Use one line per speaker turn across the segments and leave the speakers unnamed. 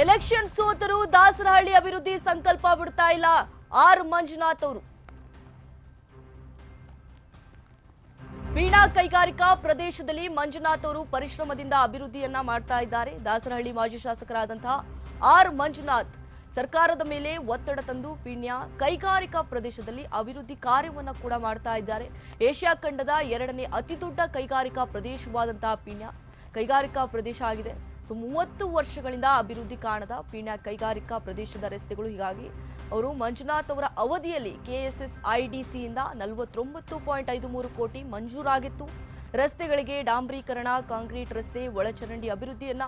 Election ಸೋತರು ದಾಸರಹಳ್ಳಿ ಅಭಿವೃದ್ಧಿ ಸಂಕಲ್ಪ ಬಿಡ್ತಾ ಇಲ್ಲ. ಆರ್ ಮಂಜುನಾಥ್ ಅವರು. ವೀಣಾ ಕೈಗಾರಿಕಾ ಪ್ರದೇಶದಲ್ಲಿ ಮಂಜುನಾಥ್ ಅವರು ಪರಿಶ್ರಮದಿಂದ ಅಭಿವೃದ್ಧಿಯನ್ನ ಮಾಡ್ತಾ ಇದ್ದಾರೆ. ದಾಸರಹಳ್ಳಿ ಮಾಜಿ ಶಾಸಕರಾದಂತಹ ಆರ್ ಮಂಜುನಾಥ್ ಸರ್ಕಾರದ ಮೇಲೆ ಒತ್ತಡ ತಂದು ಪೀಣ್ಯ ಕೈಗಾರಿಕಾ ಪ್ರದೇಶದಲ್ಲಿ ಅಭಿವೃದ್ಧಿ ಕಾರ್ಯವನ್ನು ಕೂಡ ಮಾಡ್ತಾ ಇದ್ದಾರೆ. ಏಷ್ಯಾ ಖಂಡದ ಎರಡನೇ ಅತಿದೊಡ್ಡ ಕೈಗಾರಿಕಾ ಪ್ರದೇಶವಾದಂತಹ ಪೀಣ್ಯ. ಕೈಗಾರಿಕಾ ಪ್ರದೇಶ ಆಗಿದೆ. ಸೊ, ಮೂವತ್ತು ವರ್ಷಗಳಿಂದ ಅಭಿವೃದ್ಧಿ ಕಾಣದ ಪೀಣ್ಯ ಕೈಗಾರಿಕಾ ಪ್ರದೇಶದ ರಸ್ತೆಗಳು ಹೀಗಾಗಿ ಅವರು ಮಂಜುನಾಥ್ ಅವರ ಅವಧಿಯಲ್ಲಿ ಕೆಎಸ್ಎಸ್ ಐಡಿಸಿಯಿಂದ ನಲವತ್ತೊಂಬತ್ತು ಪಾಯಿಂಟ್ ಐದು ಮೂರು ಕೋಟಿ ಮಂಜೂರಾಗಿತ್ತು. ರಸ್ತೆಗಳಿಗೆ ಡಾಂಬರೀಕರಣ, ಕಾಂಕ್ರೀಟ್ ರಸ್ತೆ, ಒಳಚರಂಡಿ ಅಭಿವೃದ್ಧಿಯನ್ನ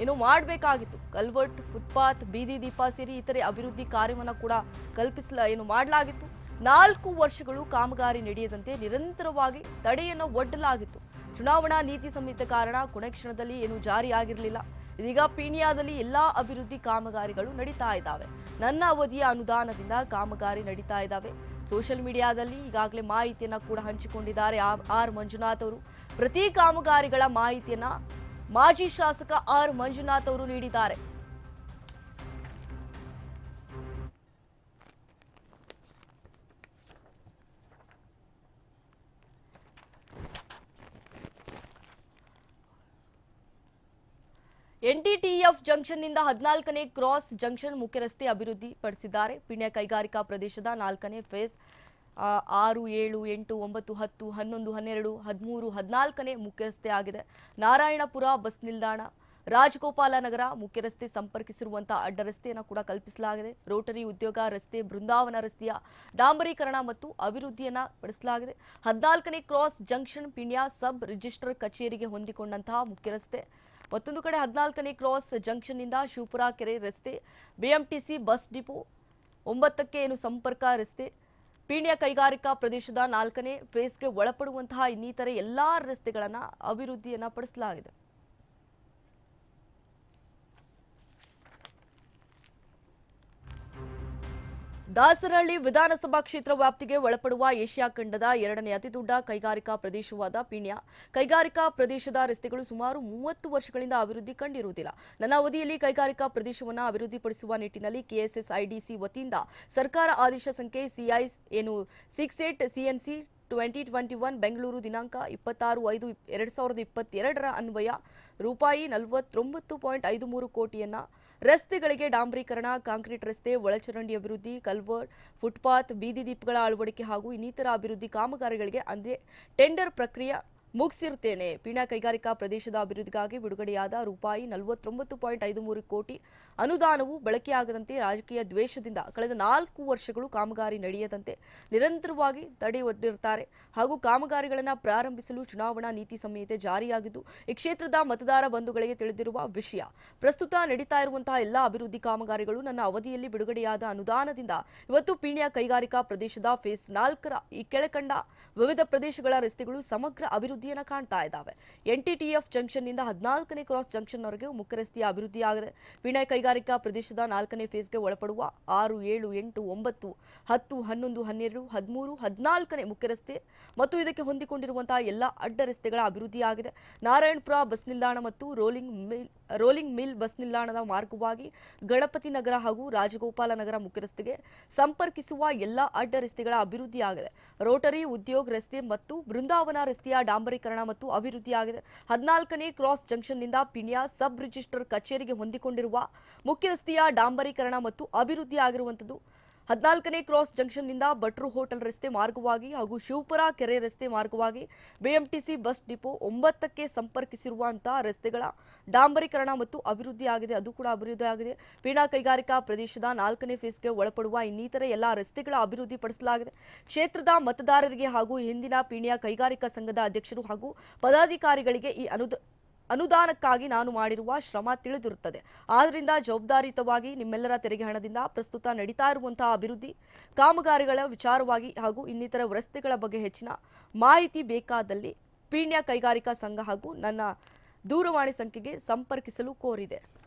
ಏನು ಮಾಡಬೇಕಾಗಿತ್ತು. ಕಲ್ವರ್ಟ್, ಫುಟ್ಪಾತ್, ಬೀದಿ ದೀಪ ಸೇರಿ ಇತರೆ ಅಭಿವೃದ್ಧಿ ಕಾರ್ಯವನ್ನು ಕೂಡ ಕಲ್ಪಿಸಲ, ಏನು ಮಾಡಲಾಗಿತ್ತು. ನಾಲ್ಕು ವರ್ಷಗಳು ಕಾಮಗಾರಿ ನಡೆಯದಂತೆ ನಿರಂತರವಾಗಿ ತಡೆಯನ್ನು ಒಡ್ಡಲಾಗಿತ್ತು. ಚುನಾವಣಾ ನೀತಿ ಸಂಹಿತೆ ಕಾರಣ ಕೊನೆ ಕ್ಷಣದಲ್ಲಿ ಏನು ಜಾರಿಯಾಗಿರಲಿಲ್ಲ. ಇದೀಗ ಪೀಣ್ಯಾದಲ್ಲಿ ಎಲ್ಲಾ ಅಭಿವೃದ್ಧಿ ಕಾಮಗಾರಿಗಳು ನಡೀತಾ ಇದ್ದಾವೆ. ನನ್ನ ಅವಧಿಯ ಅನುದಾನದಿಂದ ಕಾಮಗಾರಿ ನಡೀತಾ ಇದ್ದಾವೆ. ಸೋಷಿಯಲ್ ಮೀಡಿಯಾದಲ್ಲಿ ಈಗಾಗಲೇ ಮಾಹಿತಿಯನ್ನ ಕೂಡ ಹಂಚಿಕೊಂಡಿದ್ದಾರೆ ಆರ್ ಮಂಜುನಾಥ್ ಅವರು. ಪ್ರತಿ ಕಾಮಗಾರಿಗಳ ಮಾಹಿತಿಯನ್ನ ಮಾಜಿ ಶಾಸಕ ಆರ್ ಮಂಜುನಾಥ್ ಅವರು ನೀಡಿದ್ದಾರೆ. ಎನ್ಟಿಟಿಎಫ್ ಜಂಕ್ಷನ್ನಿಂದ ಹದಿನಾಲ್ಕನೇ ಕ್ರಾಸ್ ಜಂಕ್ಷನ್ ಮುಖ್ಯ ರಸ್ತೆ ಅಭಿವೃದ್ಧಿ ಪಡಿಸಿದ್ದಾರೆ. ಪಿಣ್ಯ ಕೈಗಾರಿಕಾ ಪ್ರದೇಶದ ನಾಲ್ಕನೇ ಫೇಸ್ ಆರು, ಏಳು, ಎಂಟು, ಒಂಬತ್ತು, ಹತ್ತು, ಹನ್ನೊಂದು, ಹನ್ನೆರಡು, ಹದಿಮೂರು, ಹದಿನಾಲ್ಕನೇ ಮುಖ್ಯ ರಸ್ತೆ ಆಗಿದೆ. ನಾರಾಯಣಪುರ ಬಸ್ ನಿಲ್ದಾಣ ರಾಜಗೋಪಾಲ ನಗರ ಮುಖ್ಯ ರಸ್ತೆ ಸಂಪರ್ಕಿಸಿರುವಂತಹ ಅಡ್ಡ ಕೂಡ ಕಲ್ಪಿಸಲಾಗಿದೆ. ರೋಟರಿ ಉದ್ಯೋಗ, ರಸ್ತೆ ಬೃಂದಾವನ ರಸ್ತೆಯ ಡಾಂಬರೀಕರಣ ಮತ್ತು ಅಭಿವೃದ್ಧಿಯನ್ನು ಪಡಿಸಲಾಗಿದೆ. ಹದಿನಾಲ್ಕನೇ cross junction Peenya sub register ಕಚೇರಿಗೆ ಹೊಂದಿಕೊಂಡಂತಹ ಮುಖ್ಯ ರಸ್ತೆ ಮತ್ತೊಂದು ಕಡೆ ಹದಿನಾಲ್ಕನೇ ಕ್ರಾಸ್ ಜಂಕ್ಷನ್ನಿಂದ ಶಿವಪುರ ಕೆರೆ ರಸ್ತೆ, ಬಿಎಂಟಿಸಿ ಬಸ್ ಡಿಪೋ, ಒಂಬತ್ತಕ್ಕೆ ಏನು ಸಂಪರ್ಕ ರಸ್ತೆ, ಪೀಣ್ಯ ಕೈಗಾರಿಕಾ ಪ್ರದೇಶದ ನಾಲ್ಕನೇ ಫೇಸ್ಗೆ ಒಳಪಡುವಂತಹ ಇನ್ನಿತರೆ ಎಲ್ಲಾ ರಸ್ತೆಗಳನ್ನು ಅಭಿವೃದ್ಧಿಯನ್ನ ಪಡಿಸಲಾಗಿದೆ. ದಾಸರಹಳ್ಳಿ ವಿಧಾನಸಭಾ ಕ್ಷೇತ್ರ ವ್ಯಾಪ್ತಿಗೆ ಒಳಪಡುವ ಏಷ್ಯಾ ಖಂಡದ ಎರಡನೇ ಅತಿದೊಡ್ಡ ಕೈಗಾರಿಕಾ ಪ್ರದೇಶವಾದ ಪೀಣ್ಯ. ಕೈಗಾರಿಕಾ ಪ್ರದೇಶದ ರಸ್ತೆಗಳು ಸುಮಾರು ಮೂವತ್ತು ವರ್ಷಗಳಿಂದ ಅಭಿವೃದ್ಧಿ ಕಂಡಿರುವುದಿಲ್ಲ. ನನ್ನ ಅವಧಿಯಲ್ಲಿ ಕೈಗಾರಿಕಾ ಪ್ರದೇಶವನ್ನು ಅಭಿವೃದ್ಧಿಪಡಿಸುವ ನಿಟ್ಟಿನಲ್ಲಿ ಕೆಎಸ್ಎಸ್ಐಡಿಸಿ ವತಿಯಿಂದ ಸರ್ಕಾರ ಆದೇಶ ಸಂಖ್ಯೆ ಸಿಐ ಏನು six eight CNC twenty twenty one Bengaluru ದಿನಾಂಕ ಇಪ್ಪತ್ತಾರು ಐದು ಎರಡು ಸಾವಿರದ ಇಪ್ಪತ್ತೆರಡರ ಅನ್ವಯ. ರೂಪಾಯಿ ನಲವತ್ತೊಂಬತ್ತು ಪಾಯಿಂಟ್ ಐದು ಮೂರು ಕೋಟಿಯನ್ನ ರಸ್ತೆಗಳಿಗೆ ಡಾಂಬರೀಕರಣ, ಕಾಂಕ್ರೀಟ್ ರಸ್ತೆ, ಒಳಚರಂಡಿ ಅಭಿವೃದ್ಧಿ, ಕಲ್ವರ್ಟ್, ಫುಟ್ಪಾತ್, ಬೀದಿ ದೀಪಗಳ ಅಳವಡಿಕೆ ಹಾಗೂ ಇನ್ನಿತರ ಅಭಿವೃದ್ಧಿ ಕಾಮಗಾರಿಗಳಿಗೆ ಅಂದೇ ಟೆಂಡರ್ ಪ್ರಕ್ರಿಯೆ ಮುಗಿಸಿರುತ್ತೇನೆ ಪೀಣ್ಯ ಕೈಗಾರಿಕಾ ಪ್ರದೇಶದ ಅಭಿವೃದ್ಧಿಗಾಗಿ ಬಿಡುಗಡೆಯಾದ ರೂಪಾಯಿ ನಲವತ್ತೊಂಬತ್ತು ಪಾಯಿಂಟ್ ಐದು ಮೂರು ಕೋಟಿ ಅನುದಾನವು ಬಳಕೆಯಾಗದಂತೆ ರಾಜಕೀಯ ದ್ವೇಷದಿಂದ ಕಳೆದ ನಾಲ್ಕು ವರ್ಷಗಳು ಕಾಮಗಾರಿ ನಡೆಯದಂತೆ ನಿರಂತರವಾಗಿ ತಡೆ ಹಾಗೂ ಕಾಮಗಾರಿಗಳನ್ನು ಪ್ರಾರಂಭಿಸಲು ಚುನಾವಣಾ ನೀತಿ ಸಂಹಿತೆ ಜಾರಿಯಾಗಿದ್ದು, ಈ ಕ್ಷೇತ್ರದ ಮತದಾರ ಬಂಧುಗಳಿಗೆ ತಿಳಿದಿರುವ ವಿಷಯ, ಪ್ರಸ್ತುತ ನಡೀತಾ ಇರುವಂತಹ ಎಲ್ಲ ಅಭಿವೃದ್ಧಿ ಕಾಮಗಾರಿಗಳು ನನ್ನ ಅವಧಿಯಲ್ಲಿ ಬಿಡುಗಡೆಯಾದ ಅನುದಾನದಿಂದ ಇವತ್ತು ಪೀಣ್ಯ ಕೈಗಾರಿಕಾ ಪ್ರದೇಶದ ಫೇಸ್ ನಾಲ್ಕರ ಈ ಕೆಳಕಂಡ ವಿವಿಧ ಪ್ರದೇಶಗಳ ರಸ್ತೆಗಳು ಸಮಗ್ರ ಅಭಿವೃದ್ಧಿಯನ್ನು ಕಾಣ್ತಾ ಇದ್ದಾವೆ. ಜಂಕ್ಷನ್ ಜಂಕ್ಷನ್ನಿಂದ ಹದಿನಾಲ್ಕನೇ ಕ್ರಾಸ್ ಜಂಕ್ಷನ್ವರೆಗೆ ಮುಖ್ಯ ರಸ್ತೆಯ ಅಭಿವೃದ್ಧಿಯಾಗಿದೆ. ವಿನಯ ಕೈಗಾರಿಕಾ ಪ್ರದೇಶದ ನಾಲ್ಕನೇ ಫೇಸ್ಗೆ ಒಳಪಡುವ ಆರು ಏಳು ಎಂಟು ಒಂಬತ್ತು, ಹತ್ತು, ಹನ್ನೊಂದು, ಹನ್ನೆರಡು, ಹದಿಮೂರು, ಹದಿನಾಲ್ಕನೇ ಮುಖ್ಯ ರಸ್ತೆ ಮತ್ತು ಇದಕ್ಕೆ ಹೊಂದಿಕೊಂಡಿರುವಂತಹ ಎಲ್ಲ ಅಡ್ಡ ರಸ್ತೆಗಳ ಅಭಿವೃದ್ಧಿಯಾಗಿದೆ. ನಾರಾಯಣಪುರ ಬಸ್ ನಿಲ್ದಾಣ ಮತ್ತು rolling mill rolling mill bus ನಿಲ್ದಾಣದ ಮಾರ್ಗವಾಗಿ ಗಣಪತಿ ನಗರ ಹಾಗೂ ರಾಜಗೋಪಾಲ ನಗರ ಮುಖ್ಯ ರಸ್ತೆಗೆ ಸಂಪರ್ಕಿಸುವ ಎಲ್ಲ ಅಡ್ಡ ರಸ್ತೆಗಳ ಅಭಿವೃದ್ಧಿಯಾಗಿದೆ. ರೋಟರಿ, ಉದ್ಯೋಗ ರಸ್ತೆ ಮತ್ತು ಬೃಂದಾವನ ರಸ್ತೆಯ ಡಾಂಬರೀಕರಣ ಮತ್ತು ಅಭಿವೃದ್ಧಿಯಾಗಿದೆ ಹದಿನಾಲ್ಕನೇ ಕ್ರಾಸ್ ಜಂಕ್ಷನ್ನಿಂದ ಪಿಣ್ಯ ಸಬ್ ರಿಜಿಸ್ಟರ್ ಕಚೇರಿಗೆ ಹೊಂದಿಕೊಂಡಿರುವ ಮುಖ್ಯ ರಸ್ತೆಯ ಡಾಂಬರೀಕರಣ ಮತ್ತು ಅಭಿವೃದ್ಧಿಯಾಗಿರುವಂಥದ್ದು ಹದಿನಾಲ್ಕನೇ ಕ್ರಾಸ್ ಜಂಕ್ಷನ್ನಿಂದ ಭಟ್ರು ಹೋಟೆಲ್ ರಸ್ತೆ ಮಾರ್ಗವಾಗಿ ಹಾಗೂ ಶಿವಪುರ ಕೆರೆ ರಸ್ತೆ ಮಾರ್ಗವಾಗಿ ಬಿಎಂಟಿಸಿ ಬಸ್ ಡಿಪೋ ಒಂಬತ್ತಕ್ಕೆ ಸಂಪರ್ಕಿಸಿರುವಂತಹ ರಸ್ತೆಗಳ ಡಾಂಬರೀಕರಣ ಮತ್ತು ಅಭಿವೃದ್ಧಿ ಆಗಿದೆ. ಅದು ಕೂಡ ಅಭಿವೃದ್ಧಿ ಆಗಿದೆ. ಕೈಗಾರಿಕಾ ಪ್ರದೇಶದ ನಾಲ್ಕನೇ ಫೇಸ್ಗೆ ಒಳಪಡುವ ಇನ್ನಿತರ ಎಲ್ಲ ರಸ್ತೆಗಳ ಅಭಿವೃದ್ಧಿ ಪಡಿಸಲಾಗಿದೆ. ಕ್ಷೇತ್ರದ ಮತದಾರರಿಗೆ ಹಾಗೂ ಹಿಂದಿನ ಪೀಣ್ಯ ಕೈಗಾರಿಕಾ ಸಂಘದ ಅಧ್ಯಕ್ಷರು ಹಾಗೂ ಪದಾಧಿಕಾರಿಗಳಿಗೆ ಈ ಅನುದ ಅನುದಾನಕ್ಕಾಗಿ ನಾನು ಮಾಡಿರುವ ಶ್ರಮ ತಿಳಿದಿರುತ್ತದೆ. ಆದ್ದರಿಂದ ಜವಾಬ್ದಾರಿಯುತವಾಗಿ ನಿಮ್ಮೆಲ್ಲರ ತೆರಿಗೆ ಹಣದಿಂದ ಪ್ರಸ್ತುತ ನಡೀತಾ ಇರುವಂತಹ ಅಭಿವೃದ್ಧಿ, ಕಾಮಗಾರಿಗಳ ವಿಚಾರವಾಗಿ ಹಾಗೂ ಇನ್ನಿತರ ರಸ್ತೆಗಳ ಬಗ್ಗೆ ಹೆಚ್ಚಿನ ಮಾಹಿತಿ ಬೇಕಾದಲ್ಲಿ ಪೀಣ್ಯ ಕೈಗಾರಿಕಾ ಸಂಘ ಹಾಗೂ ನನ್ನ ದೂರವಾಣಿ ಸಂಖ್ಯೆಗೆ ಸಂಪರ್ಕಿಸಲು ಕೋರಿದೆ.